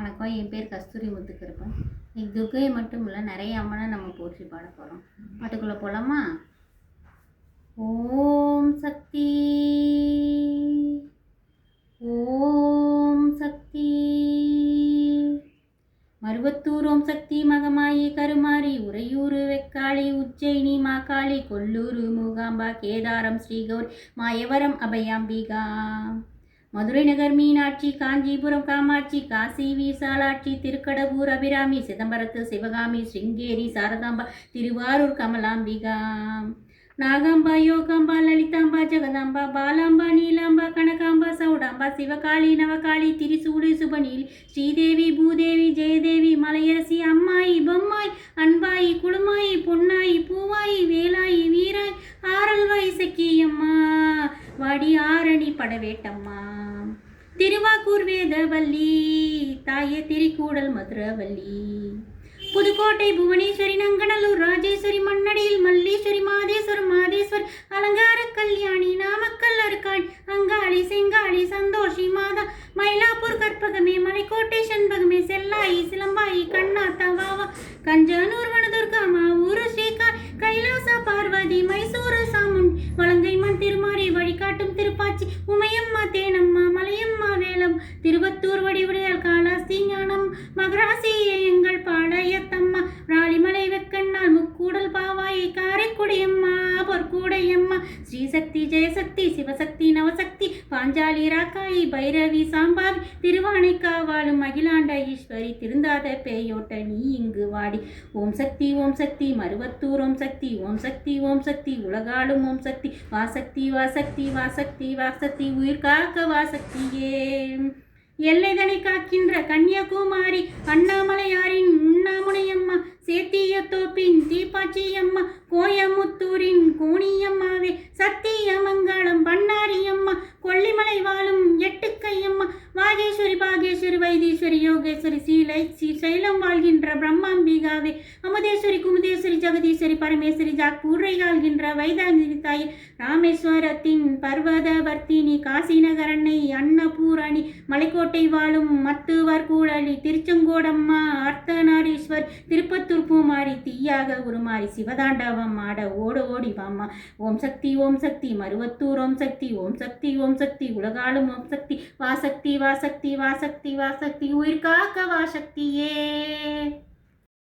வணக்கம். என் பேர் கஸ்தூரி முத்துக்கிருப்பன். இன்னைக்கு துர்கையை மட்டும் இல்லை நிறைய அம்மனை நம்ம போற்றி பாட போகிறோம் பாட்டுக்குள்ளே போகலாமா ஓம் சக்தி. ஓம் சக்தி. மருவத்தூர் ஓம் சக்தி மகமாயி கருமாரி உறையூர் வெக்காளி உஜ்ஜயினி மாக்காளி கொல்லூர் மூகாம்பா கேதாரம் ஸ்ரீகௌரி மாயவரம் அபயாம்பிகா. மதுரை நகர் மீனாட்சி காஞ்சிபுரம் காமாட்சி காசி விசாலாட்சி திருக்கடவூர் அபிராமி சிதம்பரத்து சிவகாமி சிங்கேரி சாரதாம்பா திருவாரூர் கமலாம்பிகா. நாகாம்பா யோகாம்பா லலிதாம்பா ஜெகதாம்பா பாலாம்பா நீலாம்பா கனகாம்பா சௌடாம்பா சிவகாளி நவகாளி திரிசூடு சுபநீல் ஸ்ரீதேவி பூதேவி ஜெயதேவி மலையரசி அம்மாயி பொம்மாய் படவேட்டம்மா. திருவாக்கூர் வேதவல்லி தாயே திரிகூடல் மதுரவல்லி. புதுக்கோட்டை புவனேஸ்வரி நங்கநல்லூர் ராஜேஸ்வரி மண்ணடியில் மல்லீஸ்வரி மாதேஸ்வரம் மாதேஸ்வர் அலங்கார கல்யாணி நாமக்கல் அருக்காள் அங்காளி செங்காளி சந்தோஷி மாதா மயிலாப்பூர் கற்பகமே மலைக்கோட்டை செண்பகமே செல்லாயி சிலம்பாயி கண்ணா தவாவா கஞ்சனூர் காமாட்சி உமையம்மா தேனம்மா மலையம்மா வேலம் திருவத்தூர் வடிவுடையால் காலாஸ்தி ஞானம் மகராசியே எங்கள் பாளையத்தம்மா ராளிமலை வெக்கண்ணால் முக்கூடல் பாவாயை காரைக்குடியம்மா பொற்கூடையம்மா ஸ்ரீசக்தி ஜெயசக்தி சிவசக்தி நவசக்தி பாஞ்சாலி ராக்காயி பைரவி சாம்பாவி திருவானைக்காவாலும் அகிலாண்ட ஈஸ்வரி திருந்தாத பேயோட்ட நீ இங்கு வாடி. ஓம் சக்தி ஓம் சக்தி மருவத்தூர் ஓம் சக்தி ஓம் சக்தி ஓம் சக்தி உலகாலும் ஓம் சக்தி வாசக்தி வாசக்தி வாசக்தி வாசக்தி உயிர் காக்க வாசக்தியே. எல்லைதனை காக்கின்ற கன்னியாகுமாரி அண்ணாமலையாரின் உண்ணாமுனையம்மா சேத்திய தோப்பின் தீபாச்சியம்மா கோயமுத்தூரின் கொல்லிமலை வாழும் எட்டுக்கையம்மா வாகேஸ்வரி பாகேஸ்வரி வைதீஸ்வரி யோகேஸ்வரி சீலை ஸ்ரீ சைலம் வாழ்கின்ற பிரம்மாம்பிகாவே. அமுதேஸ்வரி குமுதேஸ்வரி ஜெகதீஸ்வரி பரமேஸ்வரி ஜாக்கூரை ஆள்கின்ற வைதாங்கிரி தாய். ராமேஸ்வரத்தின் பர்வதவர்த்தினி காசிநகரண்ணை அன்னபூரணி. மலைக்கோட்டை வாழும் மத்துவர் கூடலி திருச்செங்கோடம்மா அர்த்தநாரி அர்த்தநாரீஸ்வர் திருப்பத்தூர் பூமாரி தீயாக உருமாறி சிவதாண்டவம் ஆட ஓட ஓடி வாம்மா. ஓம் சக்தி ஓம் சக்தி மருவத்தூர் ஓம் சக்தி ஓம் சக்தி ஓம் சக்தி உலகாலும் ஓம் சக்தி. வாசக்தி வாசக்தி வாசக்தி வாசக்தி உயிர் காக்க வாசக்தியே